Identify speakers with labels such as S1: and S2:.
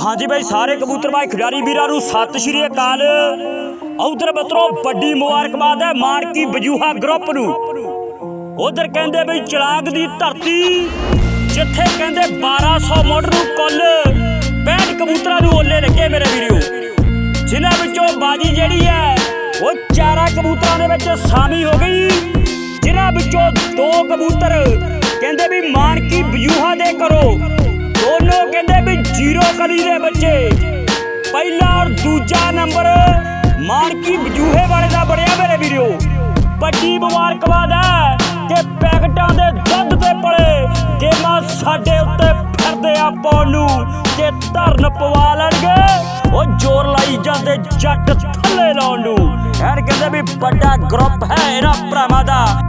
S1: ਹਾਂਜੀ ਬਾਈ, ਸਾਰੇ ਕਬੂਤਰ ਕਬੂਤਰਬਾਜ਼ ਖਿਡਾਰੀ ਵੀਰਾਂ ਨੂੰ ਸਤਿ ਸ਼੍ਰੀ ਅਕਾਲ। ਉਧਰ ਬਤਰੋ ਵੱਡੀ ਮੁਬਾਰਕਬਾਦ ਹੈ ਮਾਨਕੀ ਬਜੂਹਾ ਗਰੁੱਪ ਨੂੰ। ਉਧਰ ਕਹਿੰਦੇ ਬਈ ਚਲਾਕ ਦੀ ਧਰਤੀ, ਜਿੱਥੇ ਕਹਿੰਦੇ 1200 ਮੋਟਰ ਨੂੰ ਕੁੱਲ 65 ਕਬੂਤਰਾਂ ਨੂੰ ਓਲੇ ਲੱਗੇ ਮੇਰੇ ਵੀਰੋ। ਜਿਨ੍ਹਾਂ ਵਿੱਚੋਂ ਬਾਜੀ ਜਿਹੜੀ ਹੈ, ਉਹ ਚਾਰਾ ਕਬੂਤਰਾਂ ਦੇ ਵਿੱਚ ਸ਼ਾਮੀ ਹੋ ਗਈ। ਜਿਨ੍ਹਾਂ ਵਿੱਚੋਂ ਦੋ ਕਬੂਤਰ ਕਹਿੰਦੇ ਵੀ ਮਾਨਕੀ ਬਜੂਹਾ ਦੇ ਕਰੋ ਦੋਨੋਂ ਕਹਿੰਦੇ ਵੀ ਜ਼ੀਰੋ ਕਲੀ ਦੇ ਬੱਚੇ। ਪਹਿਲਾ ਔਰ ਦੂਜਾ ਨੰਬਰ ਮਾਨਕੀ ਬਜੂਹੇ ਵਾਲੇ ਦਾ ਬੜਿਆ ਮੇਰੇ ਵੀਰੋ। ਵੱਡੀ ਮੁਬਾਰਕਬਾਦ ਹੈ ਕਿ ਪੈਕਟਾਂ ਦੇ ਦੁੱਧ ਤੇ ਪਲੇ ਗੇਮਾਂ ਸਾਡੇ ਉੱਤੇ ਫਿਰਦੇ ਆ ਪਾਉਣ ਨੂੰ। ਕਿ ਧਰਨ ਪਵਾ ਲੈਣਗੇ, ਉਹ ਜ਼ੋਰ ਲਾਈ ਜਾਂਦੇ ਜੱਟ ਥੱਲੇ ਲਾਉਣ ਨੂੰ। ਯਾਰ ਕਹਿੰਦੇ ਵੀ ਵੱਡਾ ਗਰੁੱਪ ਹੈ ਇਹਨਾਂ ਭਰਾਵਾਂ ਦਾ।